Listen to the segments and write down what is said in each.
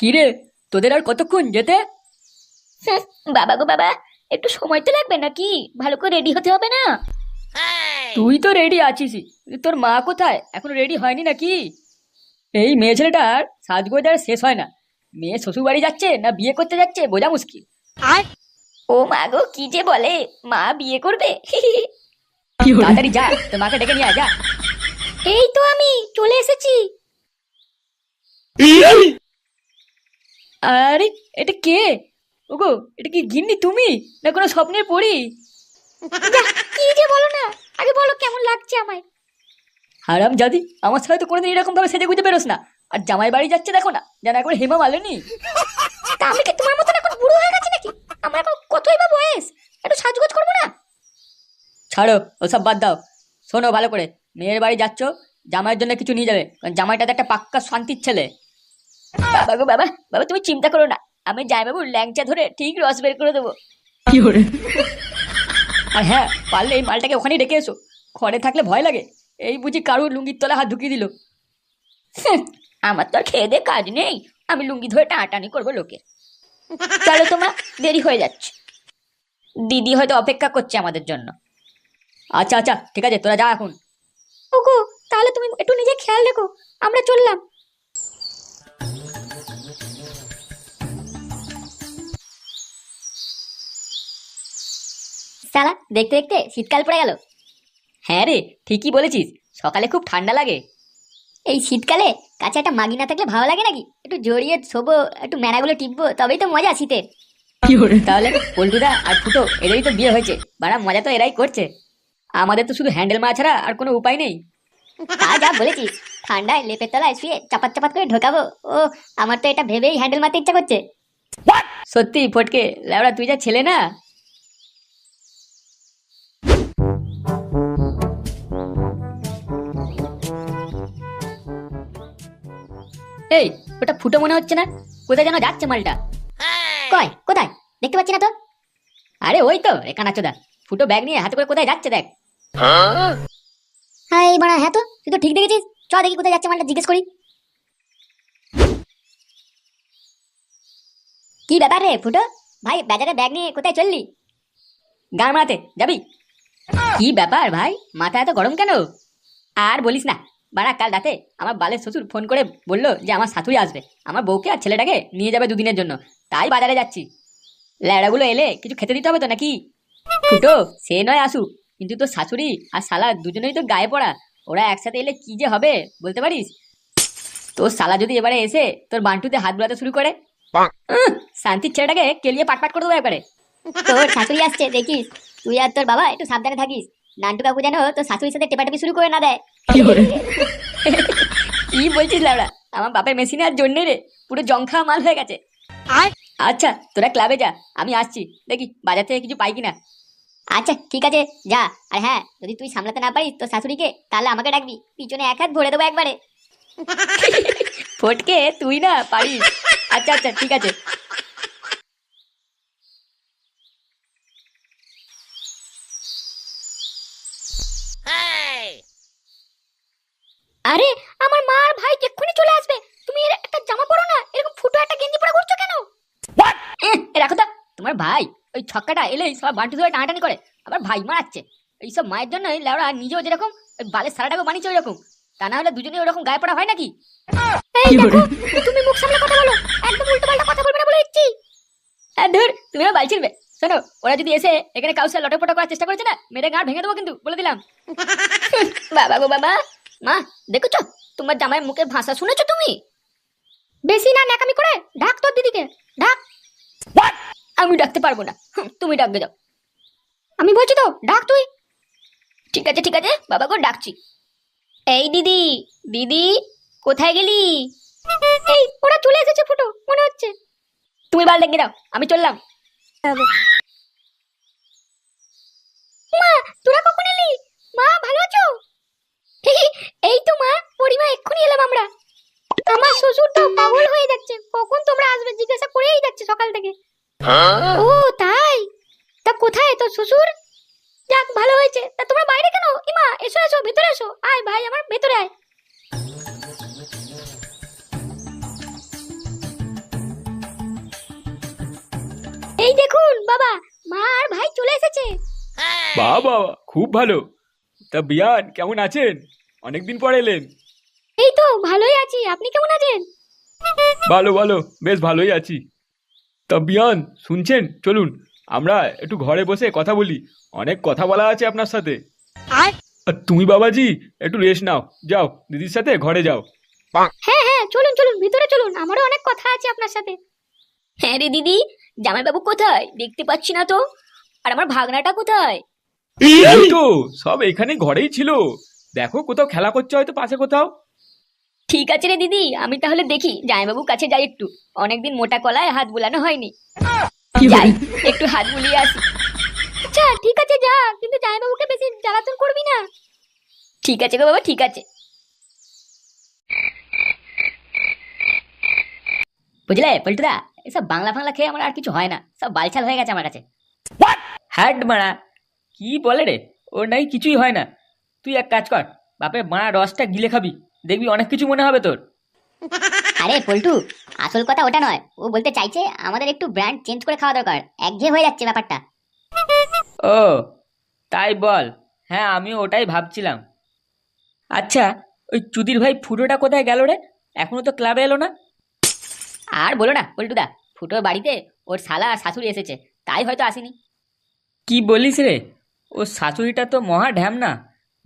কি রে তোদের আর কতক্ষণ যেতে? বাবা গো বাবা একটু সময় তো লাগবে নাকি? ভালো করে রেডি হতে হবে না? তুই তো রেডি আছিস। তোর মা কোথায়? এখন রেডি হয়নি নাকি? এই মেয়ে ছেলেটার সাজগোজ আর শেষ হয় না। মেয়ে শ্বশুর বাড়ি যাচ্ছে না বিয়ে করতে যাচ্ছে বোঝা মুশকিল। ও মা গো কি যে বলে মা বিয়ে করবে? তাড়াতাড়ি যা তোর মাকে ডেকে নিয়ে যা। এই তো আমি চলে এসেছি। আরে এটা কে? ওগো এটা কি গিন্নি তুমি? না কোনো স্বপ্নের পড়ি কি যে বলো না? আগে বলো কেমন লাগছে আমায়। হারাম জাদি আমার সাথে তো কোনোদিন এরকম ভাবে সেজে গুজে বেরোস না। আর জামাই বাড়ি যাচ্ছে দেখো না যেন একবার হেমা মালেনি। তা আমি কি তোমার মতন এখন বুড়ো হয়ে গেছি নাকি? আমার এখন কতই বা বয়স? একটু সাজগোজ করব না? ছাড়ো ওসব বাদ দাও। শোনো ভালো করে মেয়ের বাড়ি যাচ্ছ জামাইয়ের জন্য কিছু নিয়ে যাবে। কারণ জামাইটা তো একটা পাক্কা শান্তির ছেলে। বাবা গো বাবা বাবা তুমি চিন্তা করো না। আমি জামাইবাবুর ল্যাংচা ধরে ঠিক রস বের করে দেবো। কি করে আর হ্যাঁ পারলে এই মালটাকে ওখানেই রেখে এসো। ঘরে থাকলে ভয় লাগে। এই বুঝি কারুর লুঙ্গির তলে হাত ঢুকিয়ে দিল। আমার তো আর খেয়ে দে কাজ নেই। আমি লুঙ্গি ধরে টানাটানি করব লোকের চলো তোমার দেরি হয়ে যাচ্ছে। দিদি হয়তো অপেক্ষা করছে আমাদের জন্য। আচ্ছা আচ্ছা ঠিক আছে তোরা যা এখন। ওগো তাহলে তুমি একটু নিজে খেয়াল রেখো। আমরা চললাম। সালা দেখতে দেখতে শীতকাল পড়ে গেল। হ্যাঁ রে ঠিকই বলেছিস সকালে খুব ঠান্ডা লাগে। এই শীতকালে কাছে একটা মাগি না থাকলে ভালো লাগে নাকি? একটু জড়িয়ে শোবো একটু মেনাগুলো টিপবো তবেই তো মজা শীতের তাহলে পল্টুদা আর ফুটো এদেরই তো বিয়ে হয়েছে বাড়া মজা তো এরাই করছে। আমাদের তো শুধু হ্যান্ডেল মারা ছাড়া আর কোনো উপায় নেই। তা যা বলেছিস ঠান্ডায় লেপের তলায় শুয়ে চাপাত চাপাত করে ঢোকাবো। ও আমার তো এটা ভেবেই হ্যান্ডেল মারতে ইচ্ছা করছে। সত্যি ফটকে ল্যাবড়া তুই যা ছেলে না? এই, ওটা ফুটো মনে হচ্ছে না? কোথায় যেন যাচ্ছে মালটা? কয় কোথায়? দেখতে পাচ্ছি না তো। আরে ওই তো রে কানাচোদা ফুটো ব্যাগ নিয়ে হাতে করে কোথায় যাচ্ছে দেখ। হ্যাঁ এই বাড়া হ্যাঁ তো, তুই তো ঠিক দেখেছিস। চ দেখি কোথায় যাচ্ছে মালটা, জিজ্ঞেস করি। কি ব্যাপার রে ফুটো? ভাই, বাজারে ব্যাগ নিয়ে কোথায় চললি? গান যাবি? কি ব্যাপার ভাই? মাথা এত গরম কেন? আর বলিস না। বাড়া কাল রাতে আমার বালের শ্বশুর ফোন করে বলল যে আমার শাশুড়ি আসবে। আমার বউকে আর ছেলেটাকে নিয়ে যাবে দুদিনের জন্য। তাই বাজারে যাচ্ছি। ল্যাড়াগুলো এলে কিছু খেতে দিতে হবে তো নাকি? ফুটো সে নয় আসু। কিন্তু তোর শাশুড়ি আর শালা দুজনেই তো গায়ে পড়া। ওরা একসাথে এলে কি যে হবে বলতে পারিস? তোর শালা যদি এবারে এসে তোর বান্টুতে হাত বোলাতে শুরু করে শান্তির ছেলেটাকে কেলিয়ে পাটপাট করে দেবো একবারে। তোর শাশুড়ি আসছে দেখিস। তুই আর তোর বাবা একটু সাবধানে থাকিস। নান্টু কাকু যেন তোর শাশুড়ির সাথে টেপাটেপি শুরু করে না দেয়। কি বলছিস লাউড়া আমার বাপের মেশিনে আর জন্যে রে পুরো জংখা মাল হয়ে গেছে। আচ্ছা তোরা ক্লাবে যা আমি আসছি। দেখি বাজার থেকে কিছু পাই কিনা। আচ্ছা ঠিক আছে যা। আর হ্যাঁ যদি তুই সামলাতে না পারিস তোর শাশুড়িকে তাহলে আমাকে ডাকবি। পিছনে এক হাত ভরে দেবো একবারে। ফটকে তুই না পারিস। আচ্ছা আচ্ছা ঠিক আছে আরে আমার মা আর ভাই এক্ষুনি চলে আসবে তুমি এর একটা জামা পরো না এরকম ফুটো একটা গেঞ্জি পরে ঘুরছো কেন এহ, এ রাখো তো তোমার ভাই ওই ছক্কাটা এলেই সব বান্টু ধরে টানাটানি করে আবার ভাই মারাচ্ছে। এইসব মায়ের জন্য লাউড়া নিজেও যেরকম ওই বালের সারাটাকে বানিয়েছে ওইরকম। তা না হলে দুজনে ওরকম গায়ে পড়া হয় নাকি? এই দেখো তুমি মুখ সামলে কথা বলো একদম উল্টো পাল্টা কথা বলবে না বলে দিচ্ছি। হ্যাঁ ধর তুমি আমার বাল ছিড়বে। শোনো ওরা যদি এসে এখানে পটা করার চেষ্টা করেছে না মেরে গাঁট ভেঙে দেবো কিন্তু বলে দিলাম। বাবা গো বাবা মা দেখেছ? তোমার জামাইয়ের মুখে ভাষা শুনেছো তুমি? বেশি না ন্যাকামি করে ডাক তোর দিদিকে ডাক আমি ডাকতে পারব না। তুমি ডাকবে দাও আমি বলছি তো, ডাক তুই। ঠিক আছে ঠিক আছে, বাবা গো, ডাকছি। এই দিদি দিদি, কোথায় গেলি? এই, ওরা চলে এসেছে ফুটো, মনে হচ্ছে। তুমি বাল ডেকে দাও আমি চললাম মা তোরা কখন এলি মা ভালো আছো এই তো মা পরিমা এক্ষুনি এলাম আমরা আমার শ্বশুর তো পাগল হয়ে যাচ্ছে কখন তোমরা আসবে জিজ্ঞাসা করেই যাচ্ছে সকাল থেকে ও তাই তা কোথায় তোর শ্বশুর যাক ভালো হয়েছে তা তোমরা বাইরে কেন ইমা এসো এসো ভেতরে এসো আয় ভাই আমার ভেতরে আয়। এই দেখুন বাবা মা আর ভাই চলে এসেছে। বাবা খুব ভালো। তা বিয়ান কেমন আছেন? অনেকদিন পর এলেন। এই তো ভালোই আছি। আপনি কেমন আছেন? ভালো ভালো বেশ ভালোই আছি। তা বিয়ান শুনছেন? চলুন আমরা একটু ঘরে বসে কথা বলি। অনেক কথা বলা আছে আপনার সাথে। আর তুমি বাবাজি একটু রেস্ট নাও। যাও দিদির সাথে ঘরে যাও। হ্যাঁ হ্যাঁ চলুন চলুন ভিতরে চলুন আমারও অনেক কথা আছে আপনার সাথে। হ্যাঁ রে দিদি জামাইবাবু কোথায়? দেখতে পাচ্ছি না তো। আর আমার ভাগনাটা কোথায়? এই তো সব এখানে ঘরেই ছিল। দেখো কোথাও খেলা করছে হয়তো পাশে কোথাও। ঠিক আছে রে দিদি আমি তাহলে দেখি জামাইবাবুর কাছে যাই একটু। অনেকদিন মোটা কলায় হাত বুলানো হয়নি। যাই একটু হাত বুলিয়ে আসি। আচ্ছা ঠিক আছে যা। কিন্তু জামাইবাবুকে বেশি জ্বালাতন করবি না। ঠিক আছে গো বাবা ঠিক আছে। বুঝলে পল্টুদা এসব বাংলা ফাংলা খেয়ে আমার আর কিছু হয় না। সব বালছাল হয়ে গেছে আমার কাছে। হ্যাট মারা। কি বলে রে? ওর নাই কিছুই হয় না। তুই এক কাজ কর বাপের মারা রসটা গিলে খাবি। দেখবি অনেক কিছু মনে হবে তোর। আরে পল্টু আসল কথা ওটা নয়। ও বলতে চাইছে আমাদের একটু ব্র্যান্ড চেঞ্জ করে খাওয়া দরকার। একঘেয়ে হয়ে যাচ্ছে ব্যাপারটা। ও তাই বল। হ্যাঁ আমিও ওটাই ভাবছিলাম। আচ্ছা ওই চুদির ভাই ফুটোটা কোথায় গেল রে? এখনও তো ক্লাবে এলো না। আর বলো না পল্টুদা ফুটোর বাড়িতে ওর শালা আর শাশুড়ি এসেছে তাই হয়তো আসেনি। কি বলিস রে? ও শাশুড়িটা তো মহা ঢ্যাম না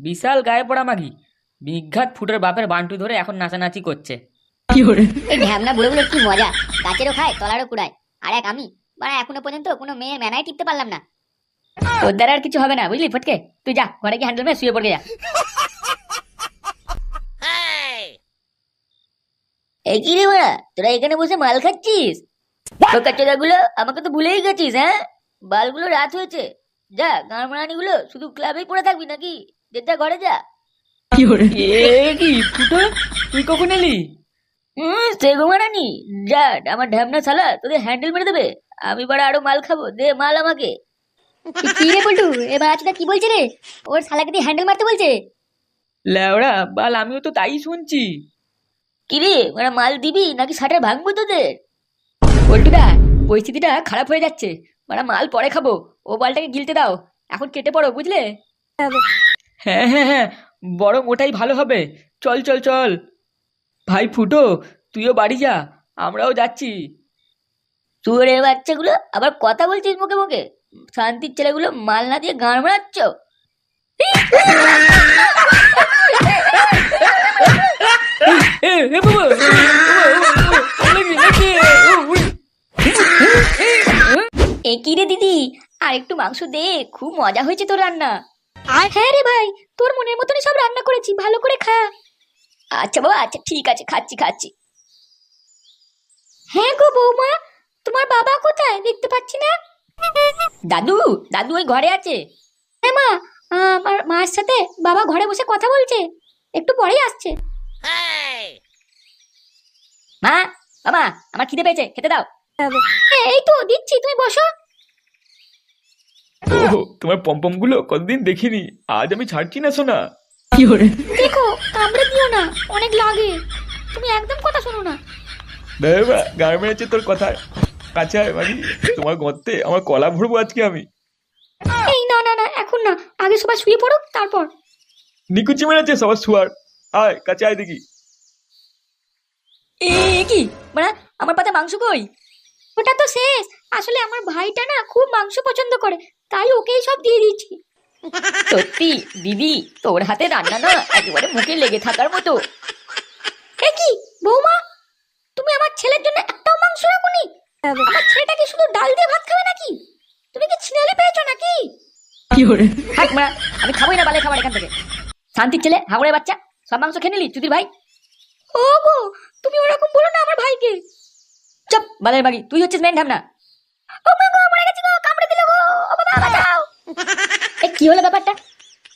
বিশাল গায়ে পড়া মাগি। বিঘাত ফুটোর বাপের বান্টু ধরে এখন নাচানাচি করছে। এই ঢ্যামনা বুড়োগুলোর কি মজা গাছেরও খায় তলারও কুড়ায়। আর এক আমি মানে এখনও পর্যন্ত কোনো মেয়ে মেনায় টিপতে পারলাম না। ওর দ্বারা আর কিছু হবে না বুঝলি ফটকে? তুই যা ঘরে গিয়ে হ্যান্ডেল মেয়ে শুয়ে পড়ে যা। এই কি রে বড়া তোরা এখানে বসে মাল খাচ্ছিস? গুলো আমাকে তো ভুলেই গেছিস হ্যাঁ? বালগুলো রাত হয়েছে। যা গানমারানি গুলো শুধু ক্লাবেই পড়ে থাকবি নাকি? যে যা ঘরে যা। কি ফুটো তুই কখন এলি? হুম সে যা আমার ঢ্যামনা শালা তোদের হ্যান্ডেল মেরে দেবে। আমি বড় আরও মাল খাব দে মাল আমাকে। কি রে পল্টু? এবার আজটা কি বলছে রে? ওর শালাকে দিয়ে হ্যান্ডেল মারতে বলছে? ল্যাওড়া বাল আমিও তো তাই শুনছি। কি রে ওরা মাল দিবি নাকি শাটার ভাঙবো তোদের? পল্টুদা পরিস্থিতিটা খারাপ হয়ে যাচ্ছে। মানে মাল পরে খাব ও বালটাকে গিলতে দাও। এখন কেটে পড়ো বুঝলে? হ্যাঁ হ্যাঁ হ্যাঁ বরং ওটাই ভালো হবে। চল চল চল। ভাই ফুটো তুইও বাড়ি যা আমরাও যাচ্ছি। চুয়ের বাচ্চাগুলো আবার কথা বলছিস মুখে মুখে? শান্তির ছেলেগুলো মাল না দিয়ে গান মারাচ্ছ এ এ বাবা লাগি লাগি এ কি রে দিদি আর একটু মাংস দে খুব মজা হয়েছে তোর রান্না। আর? হ্যাঁ রে ভাই তোর মনের মতনই সব রান্না করেছি ভালো করে খা। আচ্ছা বাবা আচ্ছা ঠিক আছে খাচ্ছি খাচ্ছি। হ্যাঁ গো বৌমা তোমার বাবা কোথায়? দেখতে পাচ্ছি না। দাদু দাদু ওই ঘরে আছে। হ্যাঁ মা আমার মার সাথে বাবা ঘরে বসে কথা বলছে। একটু পরেই আসছে। মা বাবা আমার খিদে পেয়েছে খেতে দাও। হ্যাঁ এই তো দিচ্ছি তুমি বসো। তোমার পম্পমগুলো কতদিন দেখিনি। আজ আমি ছাড়ছি না শোনা দেখো কামড়ে দিও না অনেক লাগে। তুমি একদম কথা শোনো না। দেবা মেরেছে তোর কথা কাছে আয় মানে তোমার গর্তে আমার কলা ভরবো আজকে আমি। এই না না না এখন না। আগে সবাই শুয়ে পড়ো তারপর। নিকুচি মেরেছে সবার শুয়ার। আয় কাছে আয় দেখি। এ কি? মানে আমার পাতে মাংস কই? ওটা তো শেষ। আসলে আমার ভাইটা না খুব মাংস পছন্দ করে তাই ওকেই সব দিয়ে দিচ্ছি। সত্যি দিদি তোর হাতে রান্না না একেবারে মুখে লেগে থাকার মতো। এ কি বৌমা? তুমি আমার ছেলের জন্য একটাও মাংস রাখুনি? আমার ছেলেটা কি শুধু ডাল দিয়ে ভাত খাবে নাকি? তুমি কি ছিনালি পেয়েছ নাকি? থাক মা আমি খাবোই না বালে খাবার এখান থেকে। শান্তির ছেলে বাচ্চা সব মাংস খেয়ে নিলি চুদির ভাই? ও গো তুমি ওরকম বলো না আমার ভাইকে। চপ বালের বাড়ি তুই হচ্ছিস মেন ঢামনা। ও মা গো মরে গেছি গো কামড়ে দিল গো ও বাবা বাঁচাও। এ কি হলো ব্যাপারটা?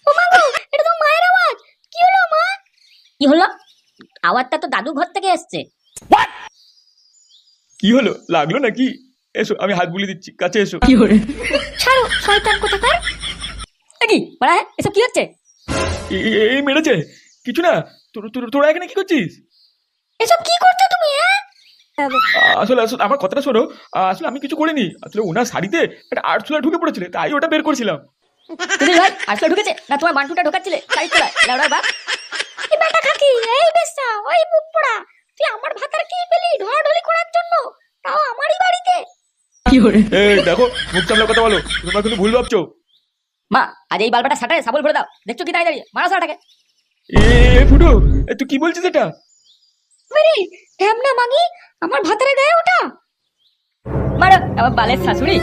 ও মা গো এটা তো মায়ের আওয়াজ। কি হলো মা? কি হলো? আওয়াজটা তো দাদু ঘর থেকে এসছে। কি হলো? লাগল নাকি? এসো আমি হাত বুলিয়ে দিচ্ছি কাছে এসো। কি হলো? ছাড়ো শয়তান কোথাকার? কি? মানে এসব কি হচ্ছে? এই মেরেছে। কিছু না তোর- তোর- তোরা এখানে কি করছিস? এসব কি করছ তুমি হ্যাঁ? আসলে আসলে আমার কথাটা শোনো। আসলে আমি কিছু করিনি। আসলে ওনার শাড়িতে একটা আর্টসোলা ঢুকে পড়েছিল তাই ওটা বের করছিলাম। সুধীর ভাই আসলে ঢুকেছে না তোমার মান্টুটা ঢোকাচ্ছিলে? শাড়ি তোলা লেওড়ার বাপ। এই বেটা খাকি এই বেসা ওই মুখ পোড়া। তুই আমার ভাতার কি পেলি? ঢলাঢলি করার জন্য? তাও আমারই বাড়িতে। এই দেখো মুখ সামলে কথা বলো। তোমরা কিন্তু ভুল ভাবছ। মা আজ এই বালবাটা সাটায় সাবল ভরে দাও। দেখছ কি দাঁড়িয়ে দাঁড়িয়ে? মারা সাটাকে। এ ফুটু এ, তুই কি বলছিস এটা? বেরি ঢ্যামনা মাগি আমার ভাতারে গায়ে ওঠা মারো আমার বালের শাশুড়ি।